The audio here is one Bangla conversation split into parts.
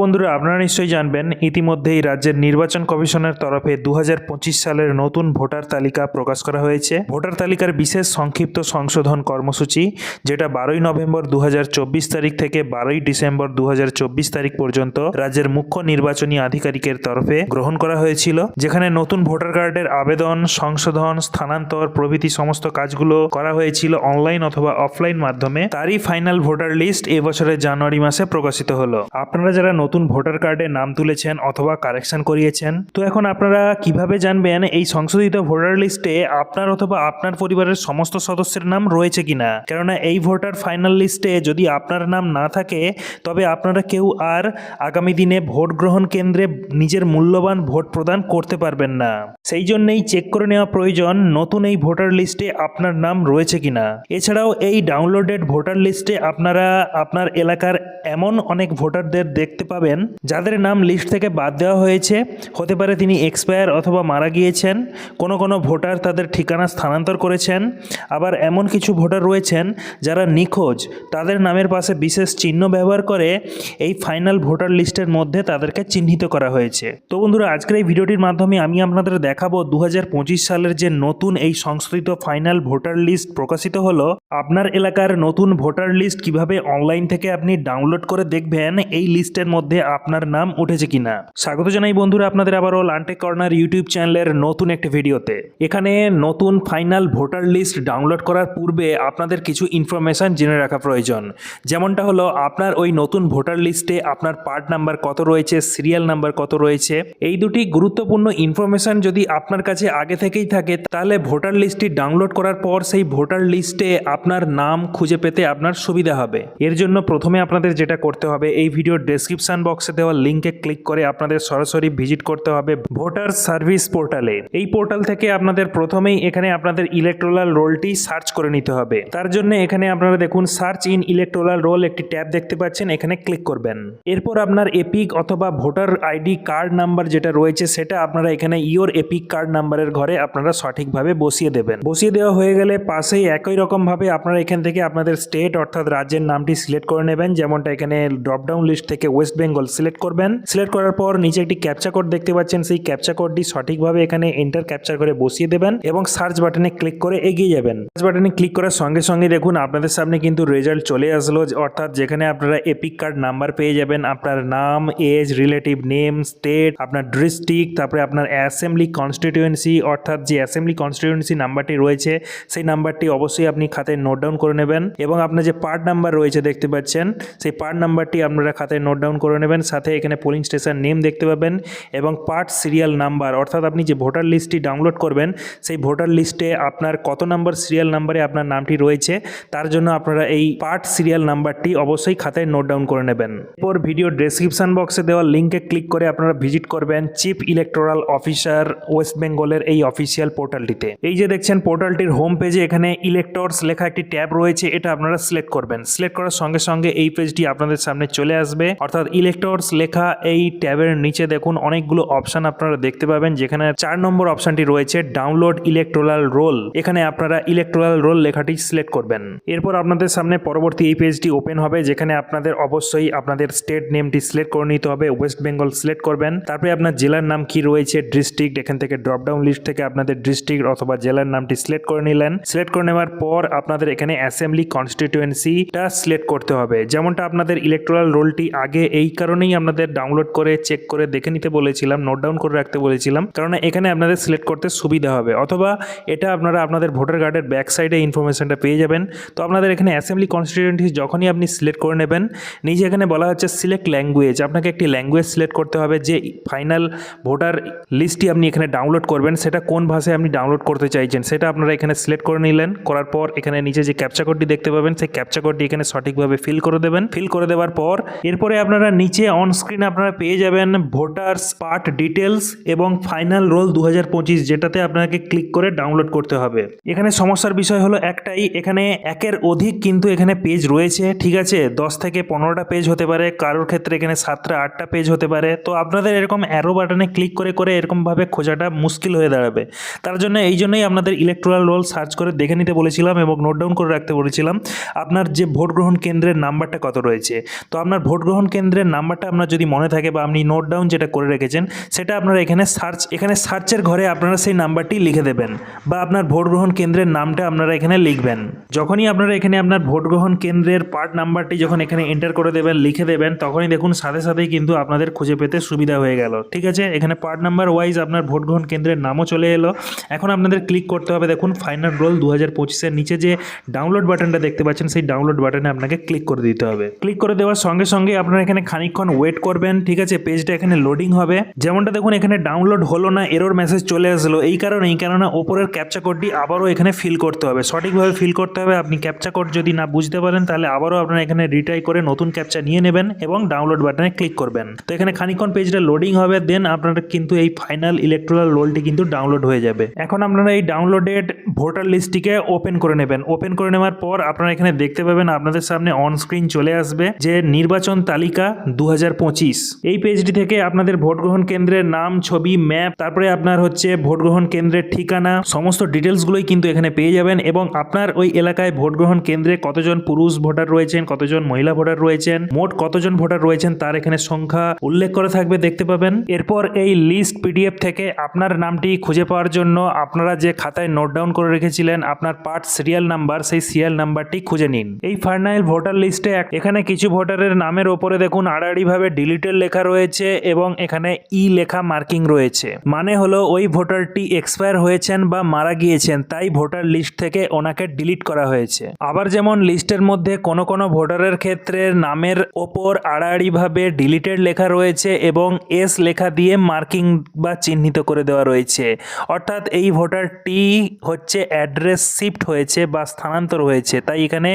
বন্ধুরা, আপনারা নিশ্চয়ই জানবেন, ইতিমধ্যেই রাজ্যের নির্বাচন কমিশনের তরফে দু হাজার পঁচিশ সালের নতুন ভোটার তালিকা প্রকাশ করা হয়েছে। ভোটার তালিকার বিশেষ সংক্ষিপ্ত সংশোধন কর্মসূচি, যেটা বারোই নভেম্বর দুহাজার চব্বিশ তারিখ থেকে বারোই ডিসেম্বর দুহাজার চব্বিশ তারিখ পর্যন্ত রাজ্যের মুখ্য নির্বাচনী আধিকারিকের তরফে গ্রহণ করা হয়েছিল, যেখানে নতুন ভোটার কার্ডের আবেদন, সংশোধন, স্থানান্তর প্রভৃতি সমস্ত কাজগুলো করা হয়েছিল অনলাইন অথবা অফলাইন মাধ্যমে। তারই ফাইনাল ভোটার লিস্ট এবছরের জানুয়ারি মাসে প্রকাশিত হলো। আপনারা যারা নতুন ভোটার কার্ডে নাম তুলেছেন অথবা কারেকশন করিয়েছেন? তো এখন আপনারা কীভাবে জানবেন এই সংশোধিত ভোটার লিস্টে আপনার অথবা আপনার পরিবারের সমস্ত সদস্যের নাম রয়েছে কিনা? কেননা এই ভোটার ফাইনাল লিস্টে যদি আপনার নাম না থাকে, তবে আপনারা কেউ আর আগামী দিনে ভোট গ্রহণ কেন্দ্রে নিজের মূল্যবান ভোট প্রদান করতে পারবেন না। সেই জন্যই চেক করে নেওয়া প্রয়োজন, নতুন এই ভোটার লিস্টে আপনার নাম রয়েছে কিনা। এছাড়াও এই ডাউনলোডেড ভোটার লিস্টে আপনারা, আপনার এলাকার এমন অনেক ভোটারদের দেখতে পাবেন যাদের নাম লিস্ট থেকে বাদ দেওয়া হয়েছে, হতে পারে তিনি এক্সপায়ার অথবা মারা গিয়েছেন, কোনো কোনো ভোটার তাদের ঠিকানা স্থানান্তর করেছেন, আবার এমন কিছু ভোটার রয়েছেন যারা নিখোঁজ, তাদের নামের পাশে বিশেষ চিহ্ন ব্যবহার করে এই ফাইনাল ভোটার লিস্টের মধ্যে তাদেরকে চিহ্নিত করা হয়েছে। তো বন্ধুরা, আজকের এই ভিডিওটির মাধ্যমে আমি আপনাদের দেখাবো দু হাজার পঁচিশ সালের যে নতুন এই সংশোধিত ফাইনাল ভোটার লিস্ট প্রকাশিত হলো। আপনার এলাকার নতুন ভোটার লিস্ট কীভাবে অনলাইন থেকে আপনি ডাউনলোড করে দেখবেন, এই লিস্টের মধ্যে আপনার নাম উঠেছে কিনা। স্বাগত জানাই বন্ধুরা আপনাদের আবারও লান্টে কর্নার ইউটিউব চ্যানেলের নতুন একটি ভিডিওতে। এখানে নতুন ফাইনাল ভোটার লিস্ট ডাউনলোড করার পূর্বে আপনাদের কিছু ইনফরমেশন জেনে রাখা প্রয়োজন। যেমনটা হলো, আপনার ওই নতুন ভোটার লিস্টে আপনার পার্ট নাম্বার কত রয়েছে, সিরিয়াল নাম্বার কত রয়েছে, এই দুটি গুরুত্বপূর্ণ ইনফরমেশন যদি আপনার কাছে আগে থেকেই থাকে, তাহলে ভোটার লিস্টটি ডাউনলোড করার পর সেই ভোটার লিস্টে আপনার নাম খুঁজে পেতে আপনার সুবিধা হবে। এর জন্য প্রথমে আপনাদের যেটা করতে হবে, এই ভিডিওর ডেসক্রিপশন বক্সে দেওয়া লিঙ্কে ক্লিক করে আপনাদের সরাসরি ভিজিট করতে হবে ভোটার সার্ভিস পোর্টালে এই পোর্টাল থেকে আপনাদের প্রথমেই এখানে আপনাদের ইলেকট্রাল রোলটি সার্চ করে নিতে হবে। তার জন্য এখানে আপনারা দেখুন সার্চ ইন ইলেকট্রাল রোল একটি ট্যাব দেখতে পাচ্ছেন, এখানে ক্লিক করবেন। এরপর আপনার এপিক অথবা ভোটার আইডি কার্ড নাম্বার যেটা রয়েছে, সেটা আপনারা এখানে ইওর এপিক কার্ড নাম্বারের ঘরে আপনারা সঠিকভাবে বসিয়ে দেবেন। বসিয়ে দেওয়া হয়ে গেলে পাশেই একই রকম ভাবে আপনারা এখান থেকে আপনাদের স্টেট অর্থাৎ রাজ্যের নামটি সিলেক্ট করে নেবেন। যেমনটা এখানে ড্রপডাউন লিস্ট থেকে ওয়েস্ট সিলেক্ট করবেন। সিলেক্ট করার পর নিচে একটি ক্যাপচা কোড দেখতে পাচ্ছেন। সেই ক্যাপচা কোডটি সঠিকভাবে এখানে এন্টার ক্যাপচার করে বসিয়ে দেবেন এবং সার্চ বাটনে ক্লিক করে এগিয়ে যাবেন। সার্চ বাটনে ক্লিক করার সঙ্গে সঙ্গে দেখুন, আপনাদের সামনে কিন্তু রেজাল্ট চলে আসলো। অর্থাৎ যেখানে আপনারা এপিক কার্ড নাম্বার পেয়ে যাবেন, আপনার নাম এজ রিলেটিভ নেম স্টেট আপনার ডিস্ট্রিক্ট তারপরে আপনার অ্যাসেম্বলি কনস্টিটিউয়েন্সি অর্থাৎ যে অ্যাসেম্বলি কনস্টিটিউয়েন্সি নাম্বারটি রয়েছে, সেই নাম্বারটি অবশ্যই আপনি খাতায় নোট ডাউন করে নেবেন। এবং আপনার যে পার্ট নাম্বার রয়েছে দেখতে পাচ্ছেন, সেই পার্ট নাম্বারটি আপনারা খাতায় নোট ডাউন করে নেবেন। সাথে এখানে পোলিং স্টেশন নেম দেখতে পাবেন এবং পার্ট সিরিয়াল নাম্বার অর্থাৎ আপনি যে ভোটার লিস্টটি ডাউনলোড করবেন, সেই ভোটার লিস্টে আপনার কত নাম্বার সিরিয়াল নাম্বারে আপনার নামটি রয়েছে, তার জন্য আপনারা এই পার্ট সিরিয়াল নাম্বারটি অবশ্যই খাতায় নোট ডাউন করে নেবেন। এরপর ভিডিও ডেসক্রিপশন বক্সে দেওয়া লিঙ্কে ক্লিক করে আপনারা ভিজিট করবেন চিফ ইলেকটোরাল অফিসার ওয়েস্ট বেঙ্গলের এই অফিসিয়াল পোর্টালটিতে এই যে দেখছেন পোর্টালটির হোম পেজে এখানে ইলেক্টরস লেখা একটি ট্যাব রয়েছে, এটা আপনারা সিলেক্ট করবেন। সিলেক্ট করার সঙ্গে সঙ্গে এই পেজটি আপনাদের সামনে চলে আসবে, অর্থাৎ ইলেক্টরস লেখা এই ট্যাবের নিচে দেখুন অনেকগুলো অপশান আপনারা দেখতে পাবেন, যেখানে চার নম্বর অপশনটি রয়েছে, ডাউনলোড ইলেকট্রাল রোল। এখানে আপনারা ইলেকট্রাল রোল লেখাটি সিলেক্ট করবেন। এরপর আপনাদের সামনে পরবর্তী এই পেজটি ওপেন হবে, যেখানে আপনাদের অবশ্যই আপনাদের স্টেট নেমটি সিলেক্ট করে নিতে হবে, ওয়েস্ট বেঙ্গল সিলেক্ট করবেন। তারপরে আপনার জেলার নাম কি রয়েছে, ডিস্ট্রিক্ট, এখান থেকে ড্রপডাউন লিস্ট থেকে আপনাদের ডিস্ট্রিক্ট অথবা জেলার নামটি সিলেক্ট করে নিলেন। সিলেক্ট করে নেওয়ার পর আপনাদের এখানে অ্যাসেম্বলি কনস্টিটিউয়েন্সিটা সিলেক্ট করতে হবে। যেমনটা আপনাদের ইলেকট্রাল রোলটি আগে এই কারণেই আপনাদের ডাউনলোড করে চেক করে দেখে নিতে বলেছিলাম নোট ডাউন করে রাখতে বলেছিলাম। কারণ এখানে আপনাদের সিলেক্ট করতে সুবিধা হবে। অথবা এটা আপনারা আপনাদের ভোটার কার্ডের ব্যাক সাইডে ইনফরমেশনটা পেয়ে যাবেন। তো আপনাদের এখানে অ্যাসেম্বলি কনস্টিটিউয়েন্সি যখনই আপনি সিলেক্ট করে নেবেন নিজে এখানে বলা হচ্ছে সিলেক্ট ল্যাঙ্গুয়েজ আপনাকে একটি ল্যাঙ্গুয়েজ সিলেক্ট করতে হবে যে ফাইনাল ভোটার লিস্টটি আপনি এখানে ডাউনলোড করবেন, সেটা কোন ভাষায় আপনি ডাউনলোড করতে চাইছেন, সেটা আপনারা এখানে সিলেক্ট করে নিলেন। করার পর এখানে নিচে যে ক্যাপচা কোডটি দেখতে পাবেন, সেই ক্যাপচা কোডটি এখানে সঠিকভাবে ফিল করে দেবেন। ফিল করে দেওয়ার পর, এরপরে আপনারা নিচে অন স্ক্রিন আপনারা পেয়ে যাবেন ভোটার্স পার্ট ডিটেলস এবং ফাইনাল রোল দু হাজার পঁচিশ, যেটাতে আপনাকে ক্লিক করে ডাউনলোড করতে হবে। এখানে সমস্যার বিষয় হলো একটাই, এখানে একের অধিক কিন্তু এখানে পেজ রয়েছে, ঠিক আছে? দশ থেকে পনেরোটা পেজ হতে পারে, কারোর ক্ষেত্রে এখানে সাতটা, আটটা পেজ হতে পারে। তো আপনাদের এরকম অ্যারো বাটনে ক্লিক করে করে এরকমভাবে খোঁজাটা মুশকিল হয়ে দাঁড়াবে। তার জন্য এই জন্যই আপনাদের ইলেকট্রাল রোল সার্চ করে দেখে নিতে বলেছিলাম এবং নোট ডাউন করে রাখতে বলেছিলাম, আপনার যে ভোট গ্রহণ কেন্দ্রের নাম্বারটা কত রয়েছে? তো আপনার ভোট গ্রহণ কেন্দ্রের কেন্দ্রের নাম্বারটা আপনার যদি মনে থাকে বা আপনি নোট ডাউন যেটা করে রেখেছেন, সেটা আপনারা এখানে সার্চ এখানে সার্চের ঘরে আপনারা সেই নাম্বারটি লিখে দেবেন বা আপনার ভোট গ্রহণ কেন্দ্রের নামটা আপনারা এখানে লিখবেন। যখনই আপনারা এখানে আপনার ভোট গ্রহণ কেন্দ্রের পার্ট নাম্বারটি যখন এখানে এন্টার করে দেবেন, লিখে দেবেন, তখনই দেখুন সাথে সাথেই কিন্তু আপনাদের খুঁজে পেতে সুবিধা হয়ে গেল। ঠিক আছে? এখানে পার্ট নাম্বার ওয়াইজ আপনার ভোট গ্রহণ কেন্দ্রের নামও চলে এলো। এখন আপনাদের ক্লিক করতে হবে, দেখুন ফাইনাল রোল দু হাজার পঁচিশের নিচে যে ডাউনলোড বাটনটা দেখতে পাচ্ছেন, সেই ডাউনলোড বাটনে আপনাকে ক্লিক করে দিতে হবে। ক্লিক করে দেওয়ার সঙ্গে সঙ্গে আপনারা এখানে খানিকক্ষণ ওয়েট করবেন, ঠিক আছে? পেজটা এখানে লোডিং হবে। যেমনটা দেখুন, এখানে ডাউনলোড হলো না এরোর মেসেজ চলে আসলো। এই কারণে এই কারণে ওপরের ক্যাপচা কোডটি আবারও এখানে ফিল করতে হবে। সঠিকভাবে ফিল করতে হবে। আপনি ক্যাপচা কোড যদি না বুঝতে পারেন, তাহলে আবারও আপনারা এখানে রিট্রাই করে নতুন ক্যাপচা নিয়ে নেবেন এবং ডাউনলোড বাটনে ক্লিক করবেন। তো এখানে খানিকক্ষণ পেজটা লোডিং হবে দেন আপনারা কিন্তু এই ফাইনাল ইলেকট্রাল রোলটি কিন্তু ডাউনলোড হয়ে যাবে। এখন আপনারা এই ডাউনলোডেড ভোটার লিস্টটিকে ওপেন করে নেবেন। ওপেন করে নেওয়ার পর আপনারা এখানে দেখতে পাবেন, আপনাদের সামনে অন স্ক্রিন চলে আসবে যে নির্বাচন তালিকা দু হাজার পঁচিশ। এই পেজটি থেকে আপনাদের ভোট গ্রহণ কেন্দ্রের নাম, ছবি ম্যাপ তারপরে আপনার হচ্ছে ভোট গ্রহণ কেন্দ্রের ঠিকানা, সমস্ত ডিটেলসগুলোই কিন্তু এখানে পেয়ে যাবেন এবং আপনার ওই এলাকায় ভোট গ্রহণ কেন্দ্রে কতজন পুরুষ ভোটার রয়েছেন, কতজন মহিলা ভোটার রয়েছেন, মোট কতজন ভোটার রয়েছেন তার এখানে সংখ্যা উল্লেখ করা থাকবে, দেখতে পাবেন। এরপর এই লিস্ট পিডিএফ থেকে আপনার নামটি খুঁজে পাওয়ার জন্য আপনারা যে খাতায় নোট ডাউন করে রেখেছিলেন, আপনার পার্ট সিরিয়াল নাম্বার সেই সিরিয়াল নাম্বারটি খুঁজে নিন। এই ফাইনাল ভোটার লিস্টে এখানে কিছু ভোটারের নামের ওপরে দেখুন আড়াআড়িভাবে ডিলিটেড লেখা রয়েছে এবং এখানে ই লেখা মার্কিং রয়েছে। মানে হলো ওই ভোটারটি এক্সপায়ার হয়েছেন বা মারা গিয়েছেন, তাই ভোটার লিস্ট থেকে ওনাকে ডিলিট করা হয়েছে। আবার যেমন লিস্টের মধ্যে কোনো কোনো ভোটারের ক্ষেত্রে নামের ওপর আড়াআড়িভাবে ডিলিটেড লেখা রয়েছে এবং এস লেখা দিয়ে মার্কিং বা চিহ্নিত করে দেওয়া রয়েছে। অর্থাৎ এই ভোটারটি হচ্ছে অ্যাড্রেস শিফট হয়েছে বা স্থানান্তর হয়েছে, তাই এখানে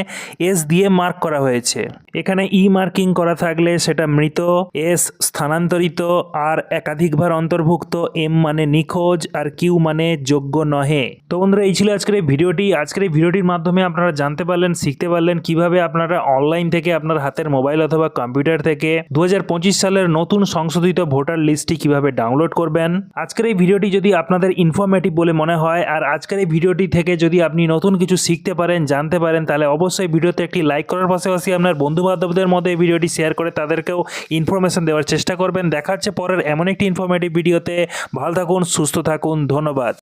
এস দিয়ে মার্ক করা হয়েছে। এখানে ই মার্কিং করা থাকলে সেটা মৃত, এস স্থানান্তরিত, আর একাধিকবার অন্তর্ভুক্ত, এম মানে নিখোঁজ, আর কিউ মানে যোগ্য নহে। তো বন্ধুরা, এই ছিল আজকের এই ভিডিওটি। আজকের এই ভিডিওটির মাধ্যমে আপনারা জানতে পারলেন, শিখতে পারলেন কীভাবে আপনারা অনলাইন থেকে আপনার হাতের মোবাইল অথবা কম্পিউটার থেকে দু হাজার পঁচিশ সালের নতুন সংশোধিত ভোটার লিস্টটি কীভাবে ডাউনলোড করবেন। আজকের এই ভিডিওটি যদি আপনাদের ইনফরমেটিভ বলে মনে হয়, আর আজকের এই ভিডিওটি থেকে যদি আপনি নতুন কিছু শিখতে পারেন, জানতে পারেন, তাহলে অবশ্যই ভিডিওতে একটি লাইক করার পাশাপাশি আপনার বন্ধু বান্ধবদের মধ্যে এই ভিডিওটি শেয়ার করে তাদেরকেও ইনফরমেশন দেওয়ার চেষ্টা করবেন। দেখা হচ্ছে পরের এমন একটি ইনফরমেটিভ ভিডিওতে ভালো থাকুন, সুস্থ থাকুন, ধন্যবাদ।